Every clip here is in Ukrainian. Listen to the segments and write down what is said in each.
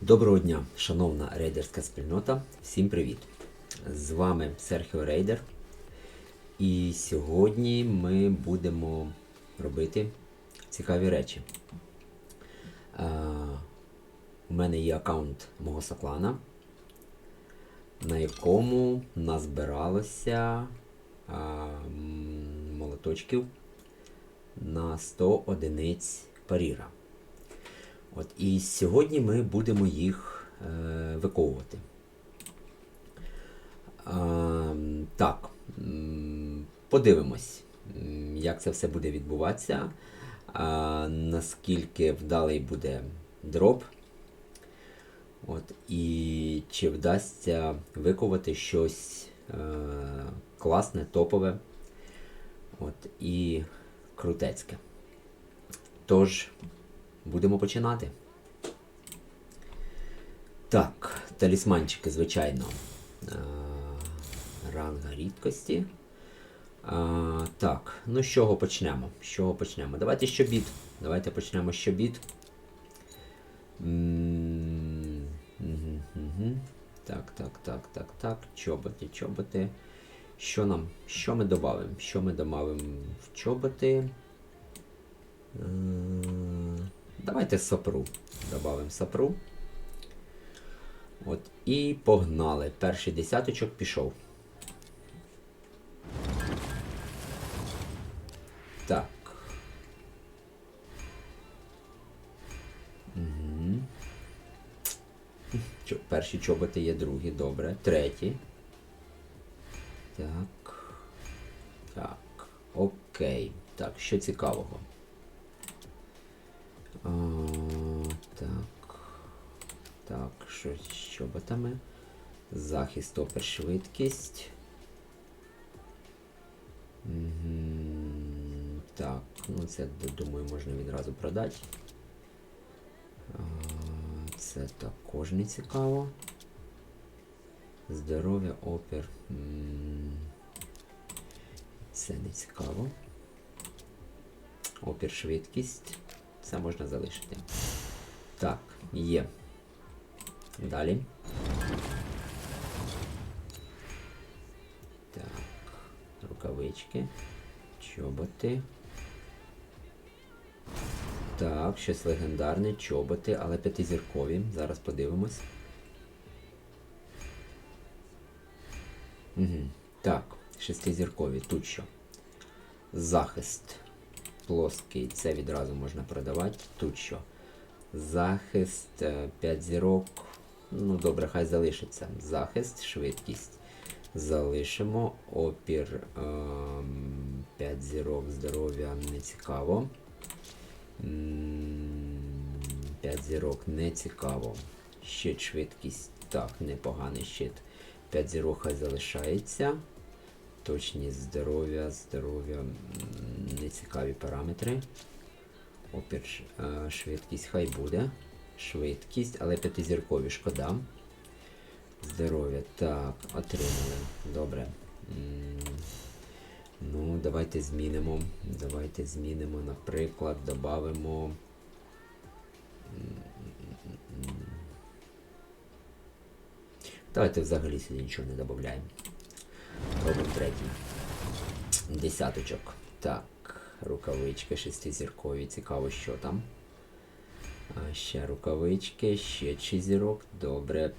Доброго дня, шановна рейдерська спільнота. Всім привіт! З вами Серхіо Рейдер. І сьогодні ми будемо робити цікаві речі. У мене є аккаунт мого Соклана, на якому назбиралося молоточків на 100 одиниць паріра. От, і сьогодні ми будемо їх е, виковувати. А, так, подивимось, як це все буде відбуватися, а, наскільки вдалий буде дроп. От, і чи вдасться виковати щось е, класне, топове от, і крутецьке. Тож, Будемо починати. Так, талісманчики, звичайно. Ранга рідкості. А, так, ну з чого почнемо? З чого почнемо? Давайте щобіт. Давайте почнемо з щобіт. Так, так, так, так, так. Чоботи, чоботи. Що нам? Що ми додамо? Що ми додамо в чоботи? Давайте сапру. Добавимо сапру. От, і погнали. Перший десяточок пішов. Так. Угу. Перші чоботи є другі, добре. Треті. Так. Так. Окей. Так, що цікавого? А, так. Так, що з чоботами? Захист, опер, швидкість. Мгм, Так, ну це, думаю, можна відразу продати. А, Це також не цікаво. Здоров'я, опір. Це не цікаво. Опір, швидкість. Це можна залишити. Так, є. Далі. Так, рукавички, чоботи. Так, щось легендарне, чоботи, але п'ятизіркові. Зараз подивимось. Угу. Так, шестизіркові. Тут що? Захист плоский, це відразу можна продавати. Тут що? Захист 5 зірок. Ну, добре, хай залишиться. Захист, швидкість. Залишимо. Опір 5 зірок, здоров'я не цікаво. 5 зірок не цікаво. Щит, швидкість. Так, непоганий щит. 5 зірок хай залишається. Точність здоров'я, здоров'я, нецікаві параметри. Опір, е, швидкість хай буде. Швидкість, але п'ятизіркові шкода. Здоров'я. Так, отримали. Добре. Ну, давайте змінимо. Давайте змінимо, наприклад, додамо. Давайте взагалі сюди нічого не додаємо. Робимо третій. Десяточок. Так, рукавички шестизіркові. Цікаво, що там. А, ще рукавички, ще шість зірок. Добре.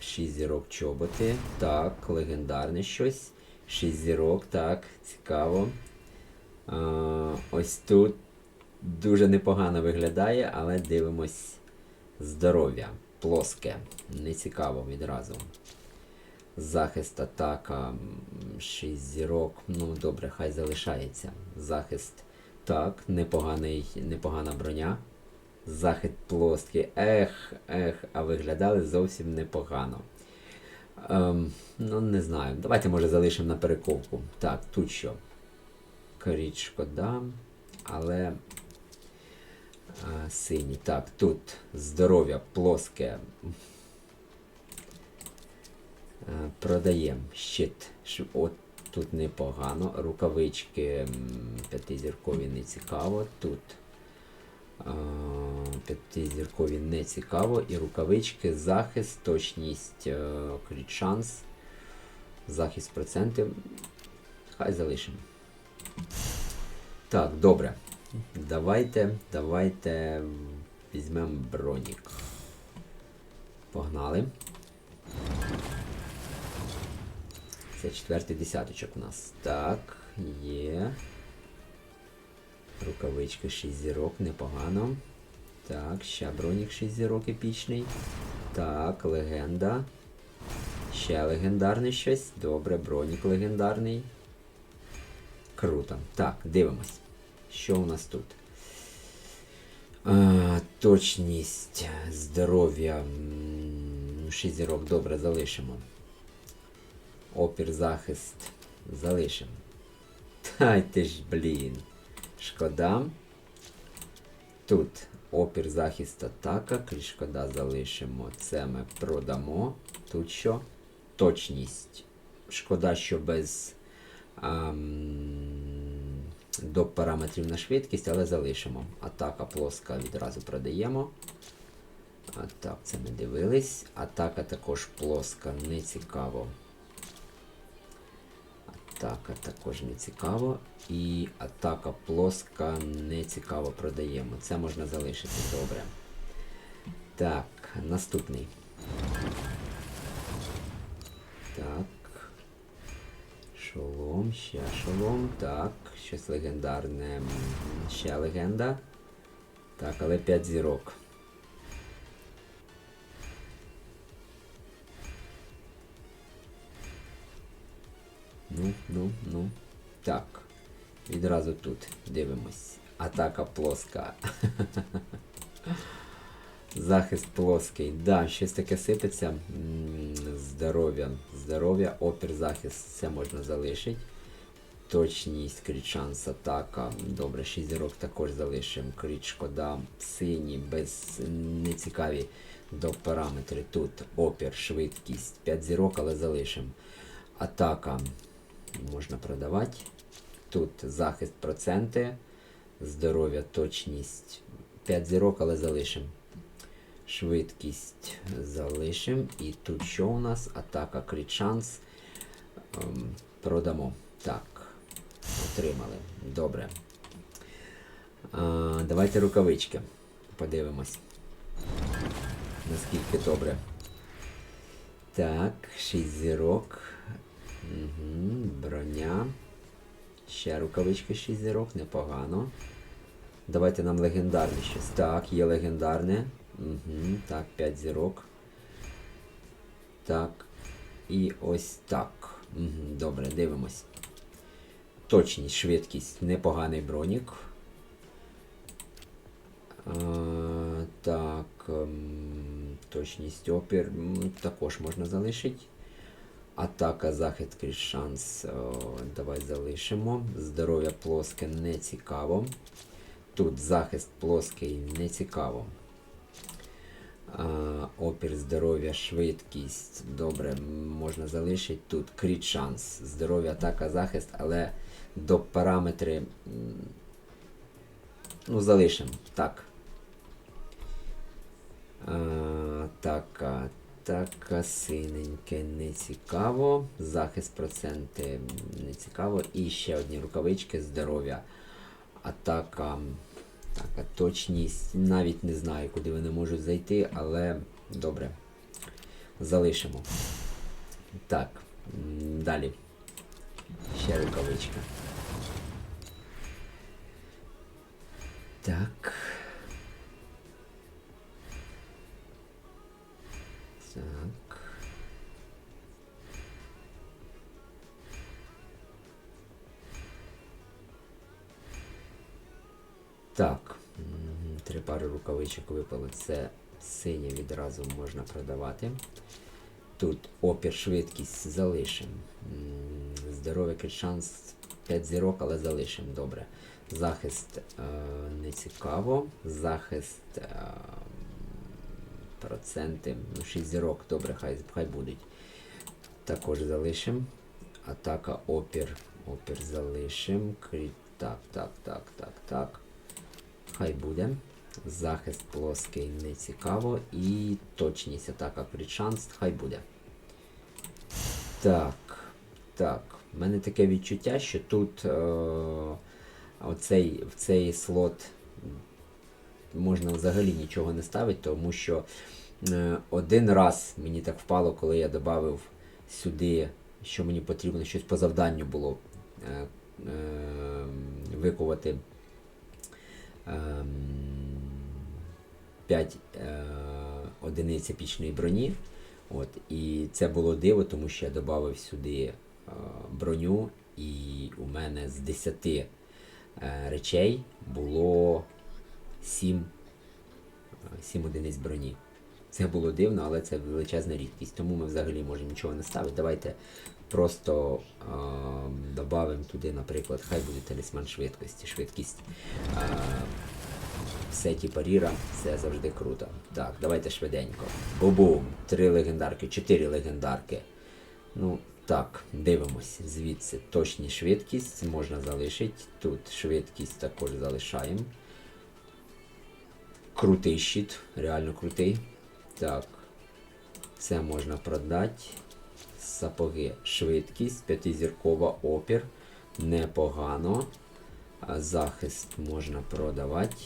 Шість зірок чоботи. Так, легендарне щось. Шість зірок, так, цікаво. А, ось тут дуже непогано виглядає, але дивимось здоров'я. Плоске. Не цікаво відразу. Захист, атака, 6 зірок. Ну, добре, хай залишається. Захист. Так, непоганий, непогана броня. Захист плоский. Ех, ех, а виглядали зовсім непогано. Ем, ну, не знаю. Давайте, може, залишимо на перековку. Так, тут що? Коріт шкода. Але. Синій. Так, тут здоров'я плоске. Продаємо щит. От тут непогано. Рукавички п'ятизіркові не цікаво. Тут П'ятизіркові не цікаво. І рукавички, захист, точність, е, крит шанс, захист процентів. Хай залишимо. Так, добре. Давайте, давайте візьмемо бронік. Погнали. Це четвертий десяточок у нас. Так, є. Рукавички 6 зірок, непогано. Так, ще бронік 6 зірок епічний. Так, легенда. Ще легендарне щось. Добре, бронік легендарний. Круто. Так, дивимось. Що у нас тут? А, точність, здоров'я. м, 6 зірок, добре, залишимо. Опір, захист. Залишимо. Та ти ж, блін. Шкода. Тут опір, захист, атака. Крізь шкода залишимо. Це ми продамо. Тут що? Точність. Шкода, що без ам, до параметрів на швидкість, але залишимо. Атака плоска відразу продаємо. А так, це ми дивились. Атака також плоска, не цікаво. Атака також не цікаво. І атака плоска не цікаво продаємо. Це можна залишити добре. Так, наступний. Так. Шолом, ще шолом. Так, щось легендарне. Ще легенда. Так, але 5 зірок. Ну, ну, ну. Так. Відразу тут дивимось. Атака плоска. Захист плоский. Да, щось таке сипеться. Здоров'я. Здоров'я, опір, захист. Це можна залишити. Точність, кріт шанс, атака. Добре, 6 зірок також залишимо. Кріт шкода. Сині, без нецікаві до параметри. Тут опір, швидкість. 5 зірок, але залишимо. Атака можна продавати. Тут захист проценти. Здоров'я, точність. 5 зірок, але залишимо. Швидкість залишимо. І тут що у нас? Атака, крит шанс. Ем, продамо. Так. Отримали. Добре. А, давайте рукавички. Подивимось. Наскільки добре. Так, 6 зірок. Угу, броня. Ще рукавички 6 зірок, непогано. Давайте нам легендарне щось. Так, є легендарне. Угу, так, 5 зірок. Так. І ось так. Угу, добре, дивимось. Точність, швидкість, непоганий бронік. А, так. ем, точність опір також можна залишити. Атака, захист, крізь шанс. О, давай залишимо. Здоров'я плоске не цікаво. Тут захист плоский не цікаво. А, опір здоров'я, швидкість. Добре, можна залишити. Тут кріт шанс. Здоров'я, атака, захист, але до параметри. Ну, залишимо. Так. А, така, така, синеньке не цікаво. Захист проценти не цікаво. І ще одні рукавички здоров'я. Атака. Така точність. Навіть не знаю, куди вони можуть зайти, але добре. Залишимо. Так. Далі. Ще рукавичка. Так. Так. Так. Три пари рукавичок випало. Це синє відразу можна продавати. Тут опір швидкість залишимо. Крит шанс 5 зірок, але залишимо. Добре. Захист е, не цікаво. Захист е, проценти. Ну, 6 зірок, добре, хай, хай будуть. Також залишимо. Атака, опір. Опір залишимо. Так, так, так, так, так. Хай буде. Захист плоский не цікаво. І точність атака шанс, хай буде. Так. Так. У мене таке відчуття, що тут е, оцей, в цей слот можна взагалі нічого не ставити, тому що е, один раз мені так впало, коли я додав сюди, що мені потрібно, щось по завданню було е, е, викувати. Ем, 5 е, одиниць епічної броні. От, і це було диво, тому що я додав сюди е, броню, і у мене з 10 е, речей було 7, 7 одиниць броні. Це було дивно, але це величезна рідкість, тому ми взагалі можемо нічого не ставити. Давайте просто е, додамо туди, наприклад, хай буде талісман швидкості. Швидкість е, в сеті паріра це завжди круто. Так, давайте швиденько. Бу-бум! Три легендарки, чотири легендарки. Ну, так, дивимось звідси. Точні швидкість можна залишити. Тут швидкість також залишаємо. Крутий щит, реально крутий. Так. Це можна продати. Сапоги швидкість, п'ятизіркова опір. Непогано. Захист можна продавати.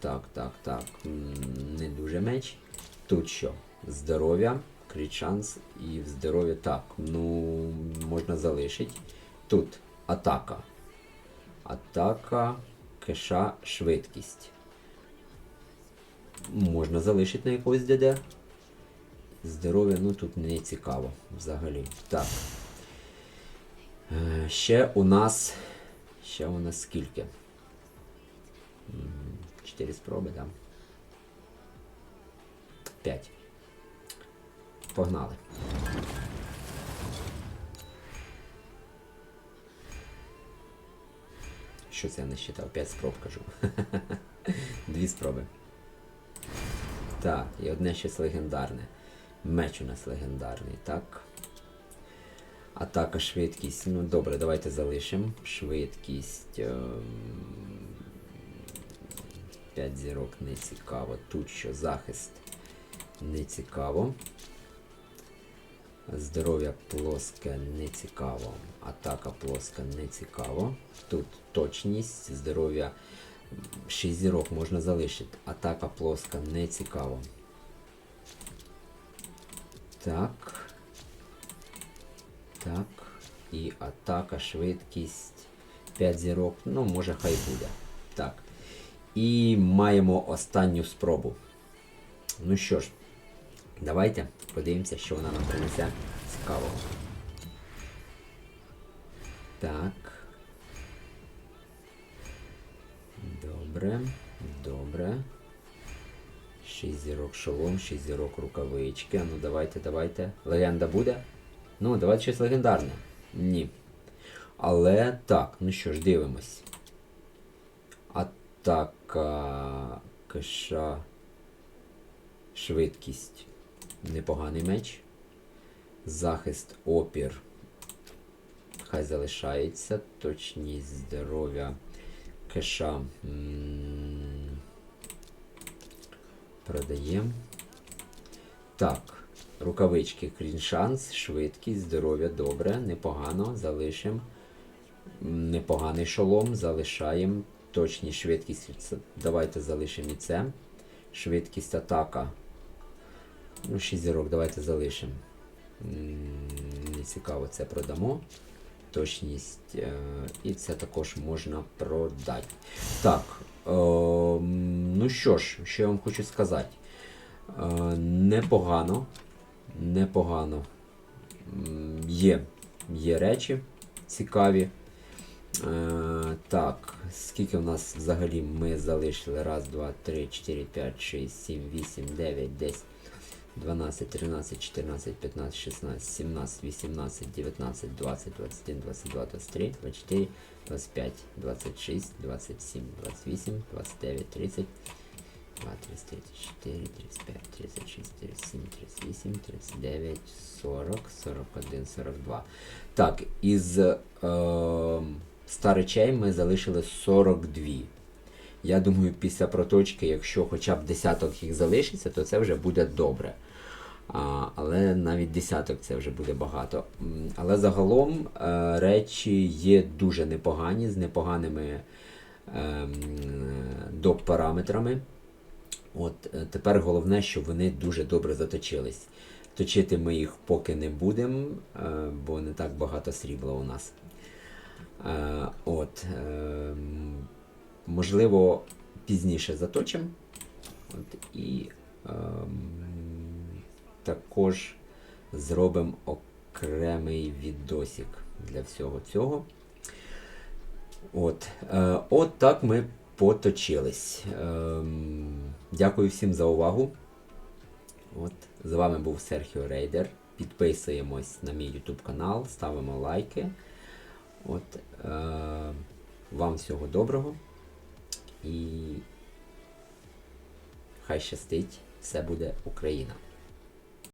Так, так, так. Не дуже меч. Тут що? Здоров'я, крит шанс і в здоров'я так. Ну, можна залишити. Тут атака. Атака, кеша, швидкість. Можна залишити на якогось ДД. Здоров'я, ну тут не цікаво взагалі. Так. Е, Ще у нас. Ще у нас скільки? Чотири спроби, так? Да? П'ять. Погнали. Що це я не считав? П'ять спроб кажу. Дві спроби. Так, і одне щось легендарне. Меч у нас легендарний, так. Атака, швидкість. Ну добре, давайте залишимо. Швидкість. ем, 5 зірок не цікаво. Тут що захист не цікаво. Здоров'я плоске не цікаво. Атака плоска не цікаво. Тут точність, здоров'я 6 зірок можна залишити. Атака плоска не цікаво. Так. Так. І атака, швидкість. 5 зірок. Ну, може хай буде. Так. І маємо останню спробу. Ну що ж, давайте подивимося, що вона нам принесе цікавого. Так. Добре, добре. 6 зірок шолом, 6 зірок рукавички. Ну давайте, давайте. Легенда буде? Ну, давайте щось легендарне. Ні. Але так, ну що ж, дивимось. Атака киша. Швидкість. Непоганий меч. Захист, опір. Хай залишається. Точність здоров'я. Кеша. м, Продаємо. Так. Рукавички кріншанс, швидкість, здоров'я добре, непогано, залишимо. Непоганий шолом, залишаємо. Точність швидкість. Давайте залишимо і це. Швидкість атака. Ну, 6 зірок, давайте залишимо. Не цікаво, це продамо. Точність. е, І це також можна продати. Так. е, Ну що ж, що я вам хочу сказати. Е, Непогано. Непогано. Є. Є речі цікаві. Е, так, скільки у нас взагалі ми залишили? Раз, два, три, чотири, п'ять, шість, сім, вісім, дев'ять, десять, 12, 13, 14, 15, 16, 17, 18, 19, 20, 21, 22, 23, 24, 25, 26, 27, 28, 29, 30, 2, 33, 34, 35, 36, 37, 38, 39, 40, 41, 42. Так, із е, 100 речей ми залишили 42. Я думаю, після проточки, якщо хоча б десяток їх залишиться, то це вже буде добре. А, але навіть десяток це вже буде багато. Але загалом е, речі є дуже непогані, з непоганими ем, доп параметрами. От е, тепер головне, щоб вони дуже добре заточились. Точити ми їх поки не будемо, е, бо не так багато срібла у нас. Е, От, ем, можливо, пізніше заточимо. От, і ем, також зробимо окремий відосик для всього цього. От, е, от так ми поточились. Ем, дякую всім за увагу. От, з вами був Серхіо Рейдер. Підписуємось на мій YouTube канал, ставимо лайки. От, е, вам всього доброго. І хай щастить, все буде Україна.